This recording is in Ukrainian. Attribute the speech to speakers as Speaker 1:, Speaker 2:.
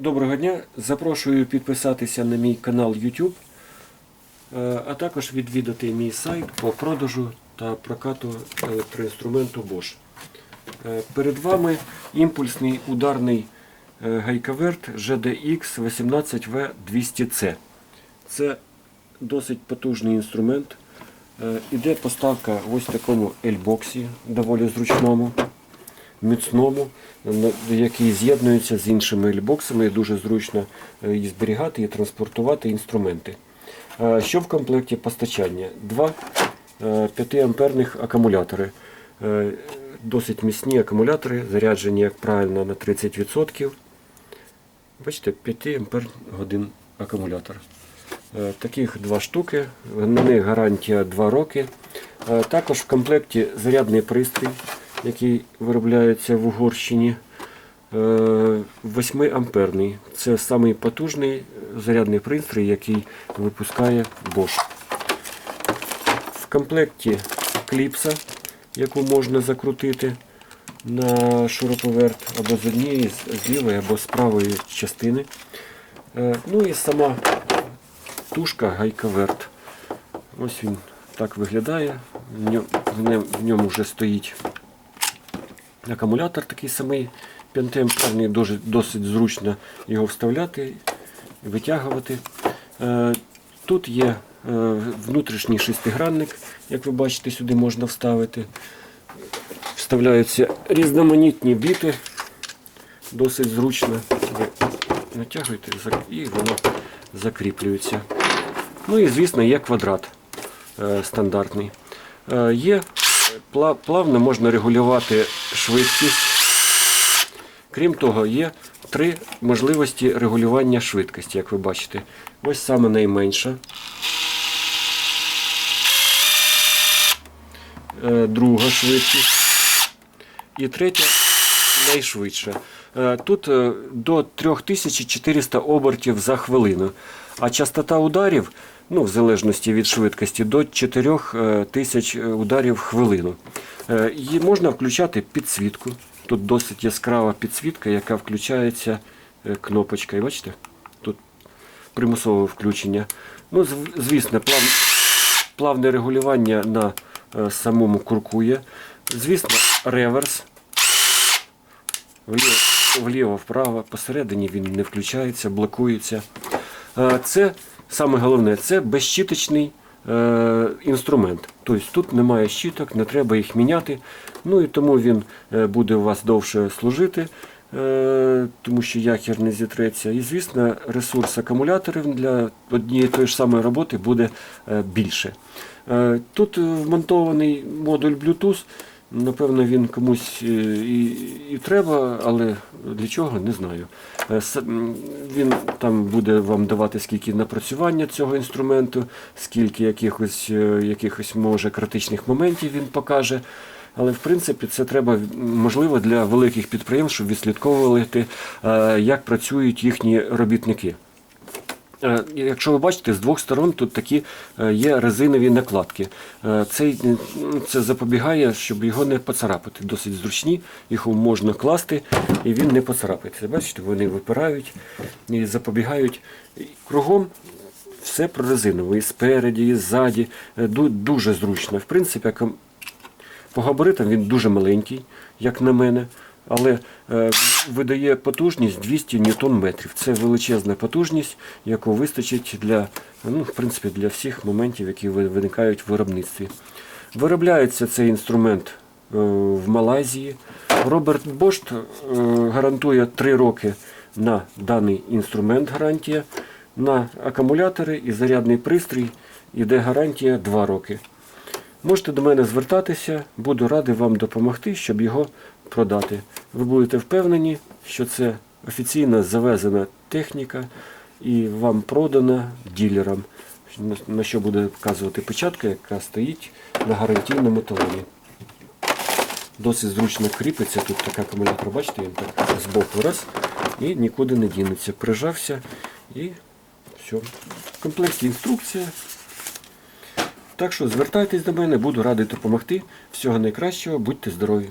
Speaker 1: Доброго дня. Запрошую підписатися на мій канал YouTube, е, а також відвідати мій сайт по продажу та прокату електроінструменту Bosch. Е, Перед вами імпульсний ударний е, гайковерт GDX 18V200C. Це досить потужний інструмент. Іде поставка в ось такому ельбоксі, доволі зручному міцному, який з'єднується з іншими ельбоксами і дуже зручно е, і зберігати і транспортувати інструменти. Е, Що в комплекті постачання? Два 5-амперних акумулятори. Е, Досить міцні акумулятори, заряджені, як правильно, на 30%. Бачите, 5 ампер годин акумулятор. Е, Таких два штуки, на них гарантія 2 роки. Е, Також в комплекті зарядний пристрій, який виробляється в Угорщині. 8 амперний. Це самий потужний зарядний пристрій, який випускає Bosch. В комплекті кліпса, яку можна закрутити на шуруповерт або з однієї, з- лівої або з правої частини. Е, Ну і сама тушка гайковерт. Ось він так виглядає. В ньому вже стоїть акумулятор такий самий 5-амперний, дуже, досить зручно його вставляти витягувати. Е, Тут є е, внутрішній шестигранник, як ви бачите, сюди можна вставити. Вставляються різноманітні біти, досить зручно. Ви натягуєте і воно закріплюється. Ну і звісно є квадрат е, стандартний. Є плавно можна регулювати швидкість. Крім того, є три можливості регулювання швидкості, як ви бачите. Ось саме найменша. Е, Друга швидкість. І третя найшвидша. Е, Тут е, до 3400 обертів за хвилину, а частота ударів, ну, в залежності від швидкості, до 4000 ударів в хвилину. Е, Її можна включати підсвітку. Тут досить яскрава підсвітка, яка включається е, кнопочкою. Бачите? Тут примусове включення. Ну, звісно, плав... плавне регулювання на е, самому курку є. Звісно, реверс. Вліво, вліво, вправо, посередині він не включається, блокується. Е, Це саме головне, це безщіточний е, інструмент. Тобто тут немає щіток, не треба їх міняти. Ну і тому він е, буде у вас довше служити, тому що якір не зітреться. І звісно, ресурс акумуляторів для однієї тої ж самої роботи буде більше. Тут вмонтований модуль Bluetooth. Напевно, він комусь е, і, і треба, але для чого не знаю. Е, Він там буде вам давати скільки напрацювання цього інструменту, скільки якихось, е, якихось може критичних моментів він покаже. Але в принципі це треба можливо для великих підприємств, щоб відслідковувати, як працюють їхні робітники. Е, Якщо ви бачите, з двох сторон тут такі е, є резинові накладки. Е, Цей, м, це запобігає, щоб його не поцарапати. Досить зручні, їх можна класти і він не поцарапається. Бачите, вони випирають і запобігають. Кругом все прорезинове, і спереді, і ззаді. Ду- Дуже зручно. В принципі, по габаритам він дуже маленький, як на мене, але е, видає потужність 200 ньютон метрів. Це величезна потужність, яку вистачить для, ну, в принципі, для всіх моментів, які виникають в виробництві. Виробляється цей інструмент е, в Малайзії. Роберт Бошт е, гарантує 3 роки на даний інструмент гарантія. На акумулятори і зарядний пристрій іде гарантія 2 роки. Можете до мене звертатися, буду радий вам допомогти, щоб його продати. Ви будете впевнені, що це офіційно завезена техніка і вам продана ділерам, на- що буде вказувати печатка, яка стоїть на гарантійному талоні. Досить зручно кріпиться, тут така акумулятор, бачите, він так збоку раз і нікуди не дінеться. Прижався і все. В інструкція. Так що звертайтесь до мене, буду радий допомогти. Всього найкращого, будьте здорові!